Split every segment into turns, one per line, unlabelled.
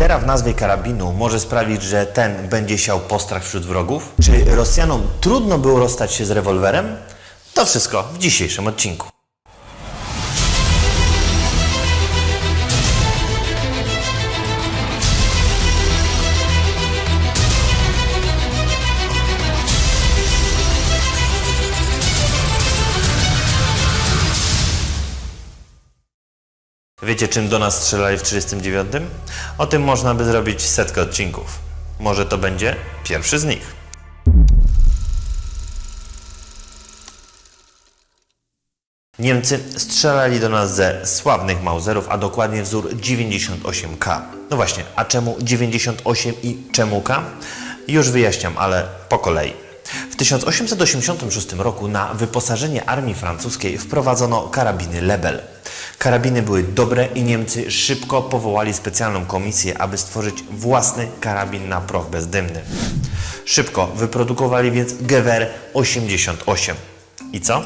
litera w nazwie karabinu może sprawić, że ten będzie siał postrach wśród wrogów? Czy Rosjanom trudno było rozstać się z rewolwerem? To wszystko w dzisiejszym odcinku. Wiecie, czym do nas strzelali w 1939? O tym można by zrobić setkę odcinków. Może to będzie pierwszy z nich. Niemcy strzelali do nas ze sławnych Mauserów, a dokładnie wzór 98K. No właśnie, a czemu 98 i czemu K? Już wyjaśniam, ale po kolei. W 1886 roku na wyposażenie armii francuskiej wprowadzono karabiny Lebel. Karabiny były dobre i Niemcy szybko powołali specjalną komisję, aby stworzyć własny karabin na proch bezdymny. Szybko wyprodukowali więc Gewehr 88. I co?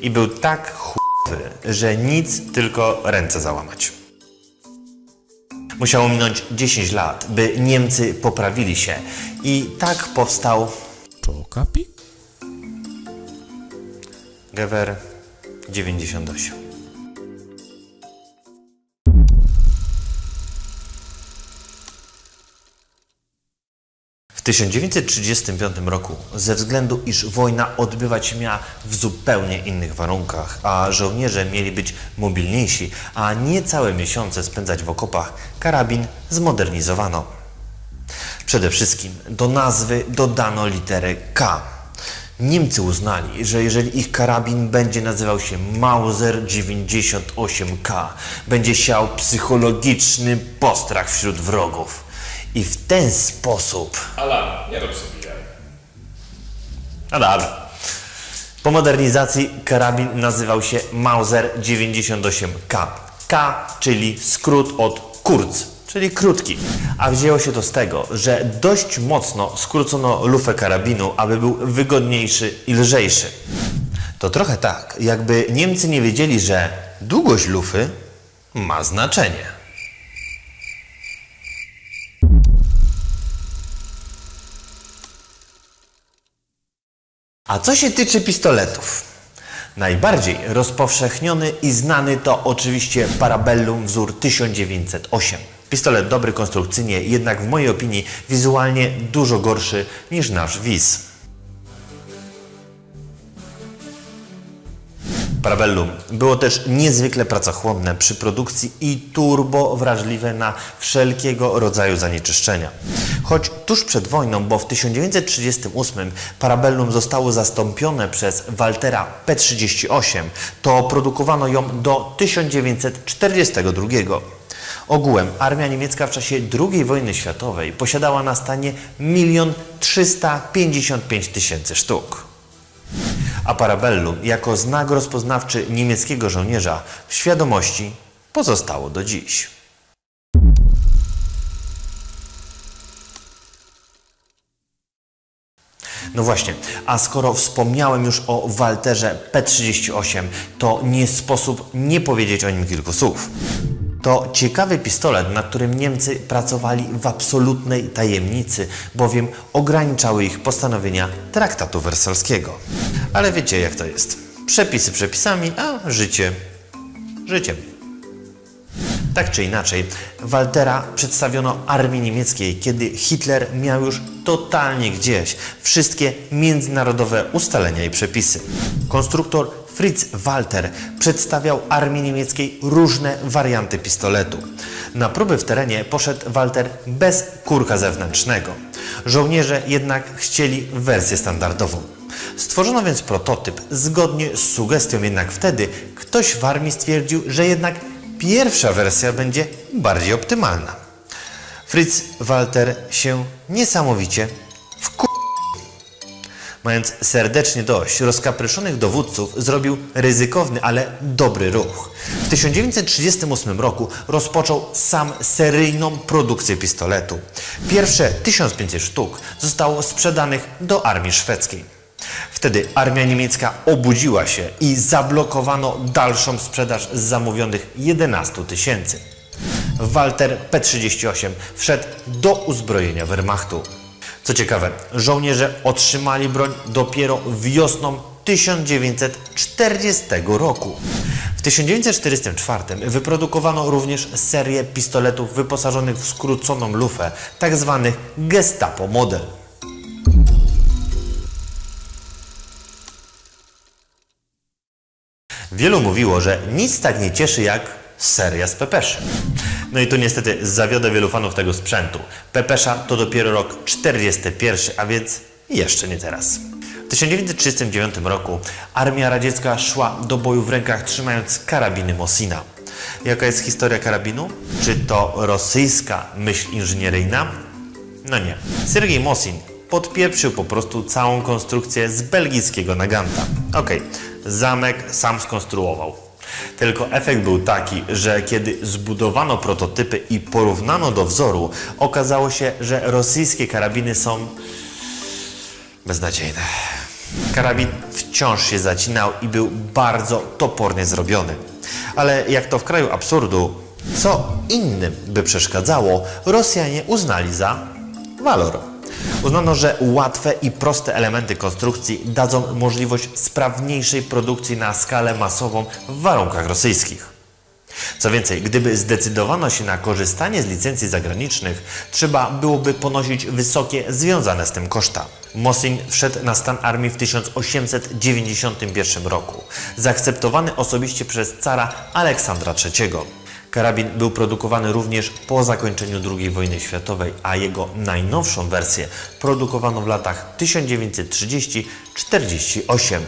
I był tak chujowy, że nic, tylko ręce załamać. Musiało minąć 10 lat, by Niemcy poprawili się i tak powstał
Czokapi?
Gewehr 98. W 1935 roku, ze względu iż wojna odbywać się miała w zupełnie innych warunkach, a żołnierze mieli być mobilniejsi, a nie całe miesiące spędzać w okopach, karabin zmodernizowano. Przede wszystkim do nazwy dodano literę K. Niemcy uznali, że jeżeli ich karabin będzie nazywał się Mauser 98K, będzie siał psychologiczny postrach wśród wrogów. I w ten sposób
Alan, nie rób sobie jaj.
dobra. Po modernizacji karabin nazywał się Mauser 98K. K, czyli skrót od Kurz, czyli krótki. A wzięło się to z tego, że dość mocno skrócono lufę karabinu, aby był wygodniejszy i lżejszy. To trochę tak, jakby Niemcy nie wiedzieli, że długość lufy ma znaczenie. A co się tyczy pistoletów? Najbardziej rozpowszechniony i znany to oczywiście Parabellum wzór 1908. Pistolet dobry konstrukcyjnie, jednak w mojej opinii wizualnie dużo gorszy niż nasz WIS. Parabellum było też niezwykle pracochłonne przy produkcji i turbo wrażliwe na wszelkiego rodzaju zanieczyszczenia. Choć tuż przed wojną, bo w 1938 Parabellum zostało zastąpione przez Waltera P38, to produkowano ją do 1942. Ogółem armia niemiecka w czasie II wojny światowej posiadała na stanie 1 355 tysięcy sztuk a Parabellum jako znak rozpoznawczy niemieckiego żołnierza w świadomości pozostało do dziś. No właśnie, a skoro wspomniałem już o Walterze P38, to nie sposób nie powiedzieć o nim kilku słów. To ciekawy pistolet, na którym Niemcy pracowali w absolutnej tajemnicy, bowiem ograniczały ich postanowienia traktatu wersalskiego. Ale wiecie jak to jest. Przepisy przepisami, a życie życiem. Tak czy inaczej, Waltera przedstawiono armii niemieckiej, kiedy Hitler miał już totalnie gdzieś wszystkie międzynarodowe ustalenia i przepisy. Konstruktor Fritz Walter przedstawiał armii niemieckiej różne warianty pistoletu. Na próby w terenie poszedł Walter bez kurka zewnętrznego. Żołnierze jednak chcieli wersję standardową. Stworzono więc prototyp zgodnie z sugestią, jednak wtedy ktoś w armii stwierdził, że jednak pierwsza wersja będzie bardziej optymalna. Fritz Walter się niesamowicie. Mając serdecznie dość rozkapryszonych dowódców, zrobił ryzykowny, ale dobry ruch. W 1938 roku rozpoczął sam seryjną produkcję pistoletu. Pierwsze 1500 sztuk zostało sprzedanych do armii szwedzkiej. Wtedy armia niemiecka obudziła się i zablokowano dalszą sprzedaż z zamówionych 11 tysięcy. Walter P-38 wszedł do uzbrojenia Wehrmachtu. Co ciekawe, żołnierze otrzymali broń dopiero wiosną 1940 roku. W 1944 wyprodukowano również serię pistoletów wyposażonych w skróconą lufę, tak zwany Gestapo model. Wielu mówiło, że nic tak nie cieszy jak seria z Pepeszy. No i tu niestety zawiodę wielu fanów tego sprzętu. Pepesza to dopiero rok 41, a więc jeszcze nie teraz. W 1939 roku armia radziecka szła do boju w rękach trzymając karabiny Mosina. Jaka jest historia karabinu? Czy to rosyjska myśl inżynieryjna? No nie. Sergiej Mosin podpieprzył po prostu całą konstrukcję z belgijskiego Naganta. Okej, zamek sam skonstruował. Tylko efekt był taki, że kiedy zbudowano prototypy i porównano do wzoru, okazało się, że rosyjskie karabiny są beznadziejne. Karabin wciąż się zacinał i był bardzo topornie zrobiony. Ale jak to w kraju absurdu, co innym by przeszkadzało, Rosjanie uznali za walor. Uznano, że łatwe i proste elementy konstrukcji dadzą możliwość sprawniejszej produkcji na skalę masową w warunkach rosyjskich. Co więcej, gdyby zdecydowano się na korzystanie z licencji zagranicznych, trzeba byłoby ponosić wysokie związane z tym koszta. Mosin wszedł na stan armii w 1891 roku, zaakceptowany osobiście przez cara Aleksandra III. Karabin był produkowany również po zakończeniu II wojny światowej, a jego najnowszą wersję produkowano w latach 1930-48.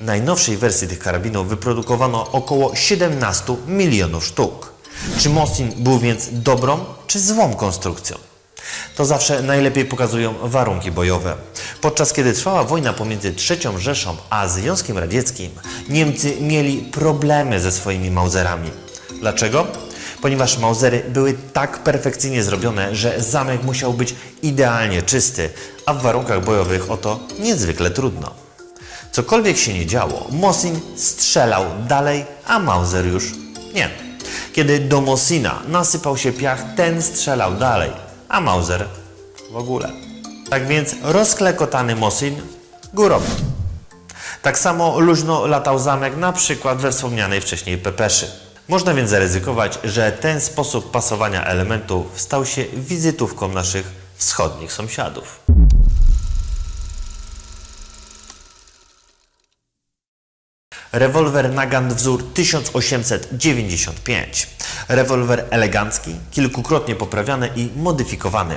Najnowszej wersji tych karabinów wyprodukowano około 17 milionów sztuk. Czy Mosin był więc dobrą czy złą konstrukcją? To zawsze najlepiej pokazują warunki bojowe. Podczas kiedy trwała wojna pomiędzy III Rzeszą a Związkiem Radzieckim, Niemcy mieli problemy ze swoimi Mauserami. Dlaczego? Ponieważ Mausery były tak perfekcyjnie zrobione, że zamek musiał być idealnie czysty, a w warunkach bojowych o to niezwykle trudno. Cokolwiek się nie działo, Mosin strzelał dalej, a Mauser już nie. Kiedy do Mosina nasypał się piach, ten strzelał dalej, a Mauser w ogóle. Tak więc rozklekotany Mosin górowy. Tak samo luźno latał zamek na przykład we wspomnianej wcześniej Pepeszy. Można więc zaryzykować, że ten sposób pasowania elementów stał się wizytówką naszych wschodnich sąsiadów. Rewolwer Nagant wzór 1895. Rewolwer elegancki, kilkukrotnie poprawiany i modyfikowany.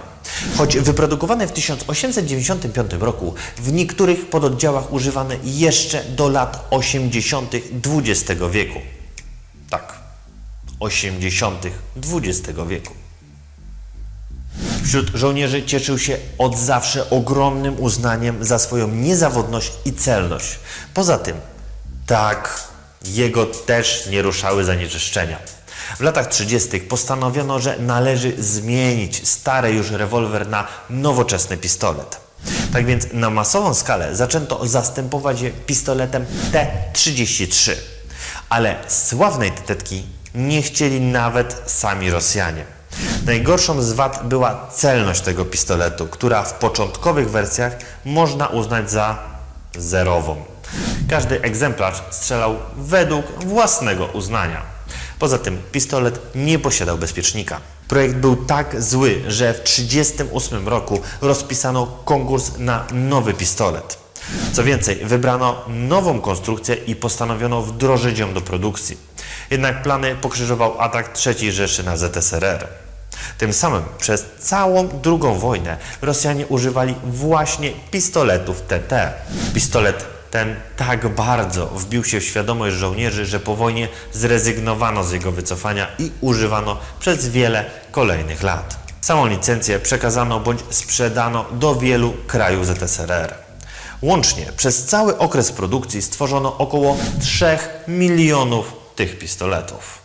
Choć wyprodukowany w 1895 roku, w niektórych pododdziałach używany jeszcze do lat 80. XX wieku. Tak, 80. XX wieku. Wśród żołnierzy cieszył się od zawsze ogromnym uznaniem za swoją niezawodność i celność. Poza tym, tak, jego też nie ruszały zanieczyszczenia. W latach 30. postanowiono, że należy zmienić stary już rewolwer na nowoczesny pistolet. Tak więc na masową skalę zaczęto zastępować je pistoletem T-33. Ale sławnej tetki nie chcieli nawet sami Rosjanie. Najgorszą z wad była celność tego pistoletu, która w początkowych wersjach można uznać za zerową. Każdy egzemplarz strzelał według własnego uznania. Poza tym pistolet nie posiadał bezpiecznika. Projekt był tak zły, że w 1938 roku rozpisano konkurs na nowy pistolet. Co więcej, wybrano nową konstrukcję i postanowiono wdrożyć ją do produkcji. Jednak plany pokrzyżował atak III Rzeszy na ZSRR. Tym samym przez całą II wojnę Rosjanie używali właśnie pistoletów TT. Pistolet ten tak bardzo wbił się w świadomość żołnierzy, że po wojnie zrezygnowano z jego wycofania i używano przez wiele kolejnych lat. Samą licencję przekazano bądź sprzedano do wielu krajów ZSRR. Łącznie przez cały okres produkcji stworzono około 3 milionów tych pistoletów.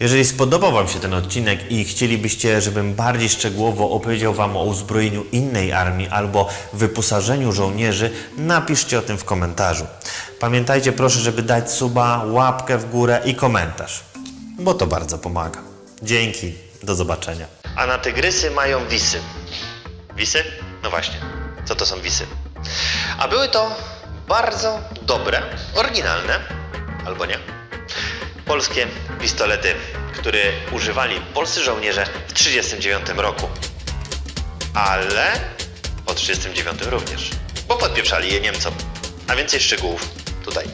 Jeżeli spodobał Wam się ten odcinek i chcielibyście, żebym bardziej szczegółowo opowiedział Wam o uzbrojeniu innej armii albo wyposażeniu żołnierzy, napiszcie o tym w komentarzu. Pamiętajcie proszę, żeby dać suba, łapkę w górę i komentarz, bo to bardzo pomaga. Dzięki, do zobaczenia. A na tygrysy mają wisy. Wisy? No właśnie, co to są wisy? A były to bardzo dobre, oryginalne, albo nie, polskie pistolety, które używali polscy żołnierze w 1939 roku. Ale po 1939 również, bo podpieprzali je Niemcom. A więcej szczegółów tutaj.